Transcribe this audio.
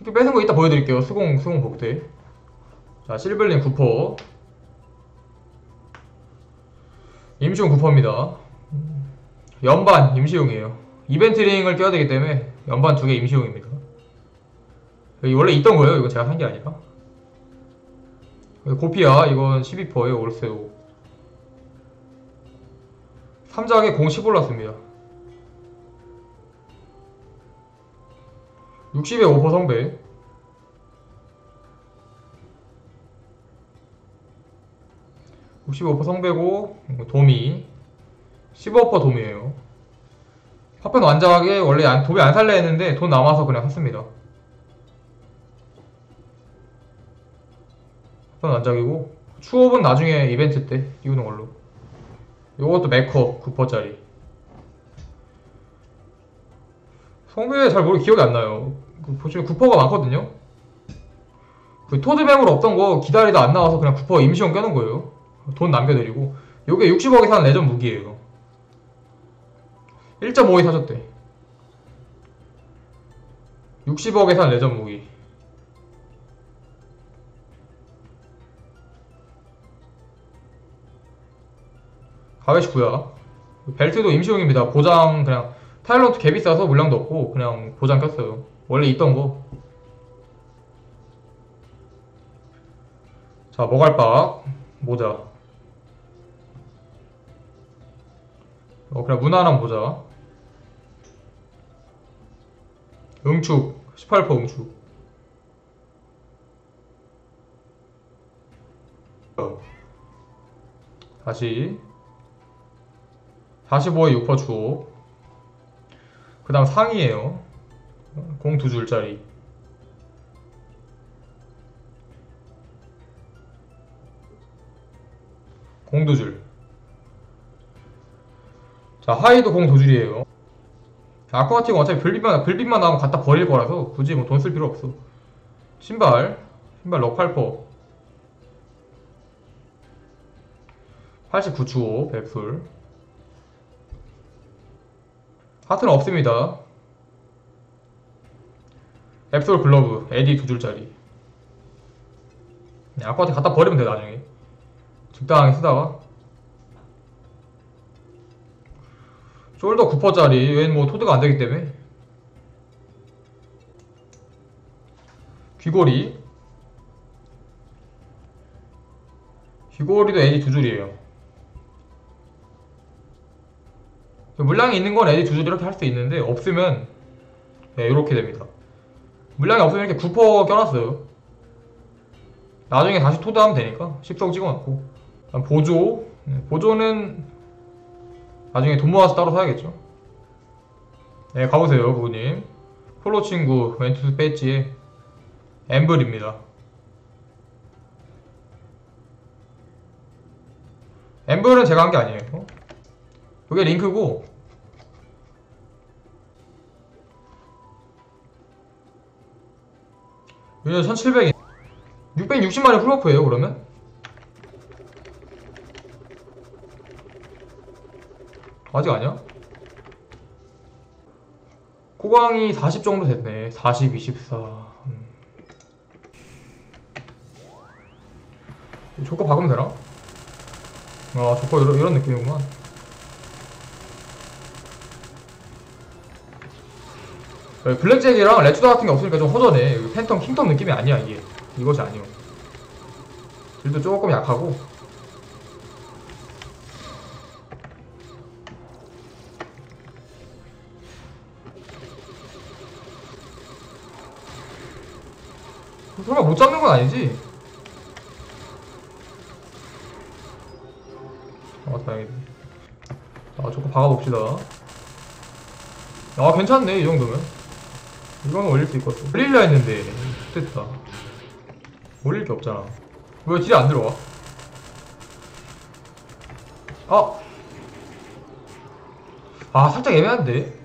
스킬 뺏은 거 이따 보여드릴게요. 수공, 수공 복대. 자, 실블린 9퍼. 임시용 9퍼입니다. 연반 임시용이에요. 이벤트 링을 껴야 되기 때문에 연반 두 개 임시용입니다. 여기 원래 있던 거예요. 이거 제가 산 게 아니라. 고피아 이건 12퍼예요. 올세오. 3장에 공10 올랐습니다. 60에 5% 성배. (65% 성배고) 도미. 15% 도미에요. 파편 완장하게 원래 안- 도미 안 살려 했는데 돈 남아서 그냥 샀습니다. 파편 완장이고 추업은 나중에 이벤트 때 띄우는 걸로. 요것도 메커 9%짜리 성배 잘 모르 기억이 안 나요. 그 보시면 9%가 많거든요. 그 토드mem으로 없던 거 기다리다 안 나와서 그냥 9% 임시용 껴놓은 거예요. 돈 남겨드리고 요게 60억에 산 레전 무기예요. 1.5에 사셨대. 60억에 산 레전 무기. 가웨시 구야. 벨트도 임시용입니다. 보장 그냥 타일런트 개 비싸서 물량도 없고 그냥 보장 꼈어요. 원래 있던 거. 자, 머갈박 모자. 어, 그냥 무난한 모자. 응축 18% 응축. 어. 다시 45에 6% 주호. 그 다음 상이에요. 공 두 줄짜리. 공 두 줄. 자, 하이도 공 두 줄이에요. 아쿠아틱은 어차피 불빛만, 불빛만 나오면 갖다 버릴 거라서 굳이 뭐 돈 쓸 필요 없어. 신발. 신발 럭팔퍼. 89주호, 백술. 하트는 없습니다. 앱솔 글러브, 에디 두 줄짜리. 네, 아쿠아틱 갖다 버리면 돼, 나중에. 적당하게 쓰다가. 숄더 9%짜리, 얘는 뭐 토드가 안 되기 때문에. 귀걸이. 귀걸이도 에디 두 줄이에요. 물량이 있는 건 에디 두줄 이렇게 할 수 있는데 없으면 네, 이렇게 됩니다. 물량이 없으면 이렇게 9% 껴놨어요. 나중에 다시 토드하면 되니까 10성 찍어놓고 그다음 보조 네, 보조는 나중에 돈 모아서 따로 사야겠죠. 네 가보세요 부부님 폴로 친구 웬투스 배지에 엠블입니다. 엠블은 제가 한 게 아니에요. 이게 링크고 이거 1700이 660만의 풀버프예요 그러면? 아직 아니야? 코광이 40 정도 됐네 40, 24 음. 조커 박으면 되나? 아 조커 이런, 이런 느낌이구만 블랙잭이랑 레투다 같은 게 없으니까 좀 허전해. 팬텀, 킹텀 느낌이 아니야, 이게. 이것이 아니오. 딜도 조금 약하고. 설마 못 잡는 건 아니지? 아, 다행이다. 자, 조금 박아봅시다. 아, 괜찮네, 이 정도면. 이거는 올릴 수 있거든. 올리려 했는데 됐다. 올릴 게 없잖아. 왜 딜이 안 들어와? 아! 아, 살짝 애매한데?